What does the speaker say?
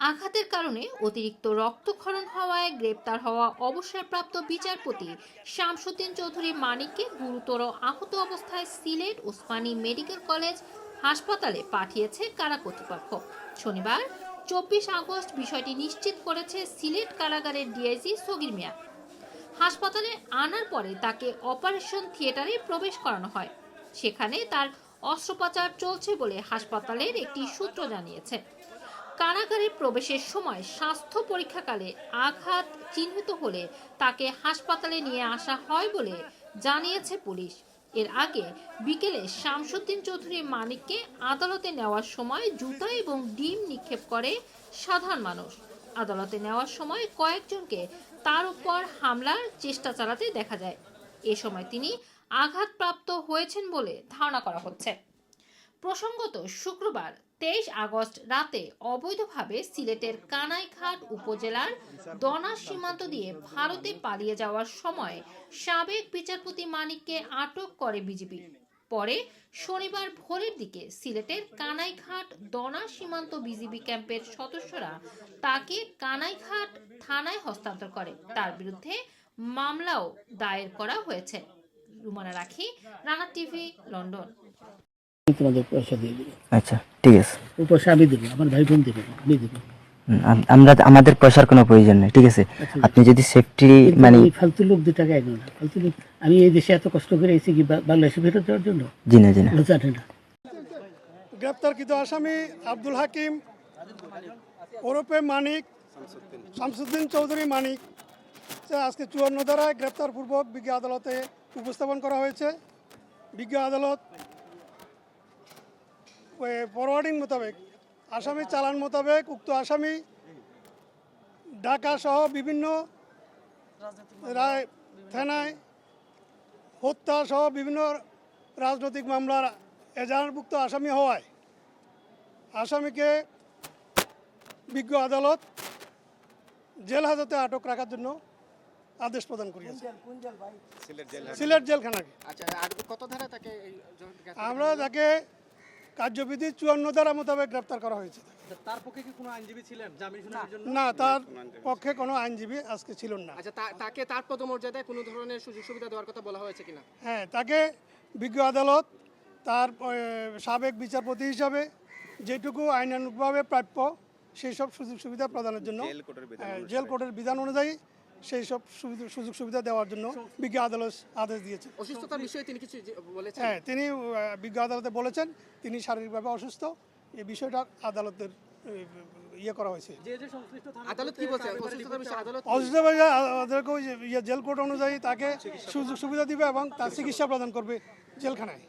আঘাতের কারণে অতিরিক্ত রক্তক্ষরণ হওয়ায় গ্রেপ্তার হওয়া অবসরপ্রাপ্ত বিচারপতি শামসুদ্দিন চৌধুরী মানিককে গুরুতর আহত অবস্থায় সিলেট ওসমানী মেডিকেল কলেজ হাসপাতালে পাঠিয়েছে কারা কর্তৃপক্ষ। শনিবার, চব্বিশ আগস্ট বিষয়টি নিশ্চিত করেছে সিলেট কারাগারের ডিআইজি সগির মিয়া। হাসপাতালে আনার পরে তাকে অপারেশন থিয়েটারে প্রবেশ করানো হয়। সেখানে তার অস্ত্রোপচার চলছে বলে হাসপাতালের একটি সূত্র জানিয়েছে। কারাগারে প্রবেশের সময় স্বাস্থ্য পরীক্ষাকালে আঘাত চিহ্নিত হলে তাকে হাসপাতালে নিয়ে আসা হয় বলে জানিয়েছে পুলিশ। এর আগে বিকেলে শামসুদ্দিন চৌধুরী মানিককে আদালতে নেওয়ার সময় জুতা এবং ডিম নিক্ষেপ করে সাধারণ মানুষ। আদালতে নেওয়ার সময় কয়েকজনকে তার উপর হামলার চেষ্টা চালাতে দেখা যায়। এ সময় তিনি আঘাতপ্রাপ্ত হয়েছেন বলে ধারণা করা হচ্ছে। প্রসঙ্গত, শুক্রবার তেইশ আগস্ট রাতে অবৈধভাবে সিলেটের কানাইঘাট উপজেলার দনা সীমান্ত দিয়ে ভারতে পালিয়ে যাওয়ার সময় সাবেক বিচারপতি মানিককে আটক করে বিজেপি। পরে শনিবার ভোরের দিকে সিলেটের কানাইঘাট দনা সীমান্ত বিজিবি ক্যাম্পের সদস্যরা তাকে কানাইঘাট থানায় হস্তান্তর করে। তার বিরুদ্ধে মামলাও দায়ের করা হয়েছে। রুমানা রাখি রানা টিভি লন্ডন। তোমাদের পয়সা দিয়ে দেবো। আচ্ছা ঠিক আছে। ও পয়সা আমি দেবো আমার ভাই বোন দেবে আমি দেবো। আমরা আমাদের পয়সার কোনো প্রয়োজন নেই ঠিক আছে? আপনি যদি সেফটি মানে ফালতু লোক দু টাকা এগো না ফালতু লোক আমি এই দেশে এত কষ্ট করে এসেছি কি বাংলাদেশে ফেরত দেওয়ার জন্য? জি না জি না। জানে না। গ্রেপ্তারকৃত আসামি আব্দুল হাকিম ওরফে মানিক শামসুদ্দিন চৌধুরী মানিক। আজকে চুয়ান্ন ধারায় গ্রেপ্তারপূর্বক বিজ্ঞ আদালতে উপস্থাপন করা হয়েছে বিজ্ঞ আদালত ফরওয়ার্ডিং মোতাবেক আসামি চালান মোতাবেক উক্ত আসামি ঢাকা সহ বিভিন্ন রায় থানায় হত্যা সহ বিভিন্ন রাজনৈতিক মামলার এজাহারভুক্ত আসামি হওয়ায় আসামিকে বিজ্ঞ আদালত জেল হাজতে আটক রাখার জন্য আদেশ প্রদান করিয়েছে। সিলেট জেলখানাকে। আচ্ছা আমরা তাকে কার্যবিধি চুয়ান্ন ধারা মোতাবেক গ্রেপ্তার করা হয়েছে। তার পক্ষে কি কোনো আইনজীবী ছিলেন? জামিন শুনানির জন্য? না তার পক্ষে কোনো আইনজীবী আজকে ছিল না। আচ্ছা তা- তাকে তার পদমর্যাদায় কোনো ধরনের সুযোগ সুবিধা দেওয়ার কথা বলা হয়েছে কিনা? হ্যাঁ তাকে বিজ্ঞ আদালত তার সাবেক বিচারপতি হিসাবে যেটুকু আইনানুগভাবে প্রাপ্য সেই সব সুযোগ সুবিধা প্রদানের জন্য হ্যাঁ, জেল কোর্টের বিধান অনুযায়ী সেই সব সুবিধা- সুযোগ সুবিধা দেওয়ার জন্য বিজ্ঞ আদালত আদেশ দিয়েছে। অসুস্থতার বিষয়ে তিনি কিছু বলেছেন? হ্যাঁ তিনি বিজ্ঞ আদালতে বলেছেন তিনি শারীরিকভাবে অসুস্থ। এই বিষয়টা আদালতের ইয়ে করা হয়েছে। আদালত কি বলছে? অসুস্থতার অসুস্থ ওই ইয়ে জেল কোর্ট অনুযায়ী তাকে সুযোগ সুবিধা দিবে এবং তার চিকিৎসা প্রদান করবে জেলখানায়।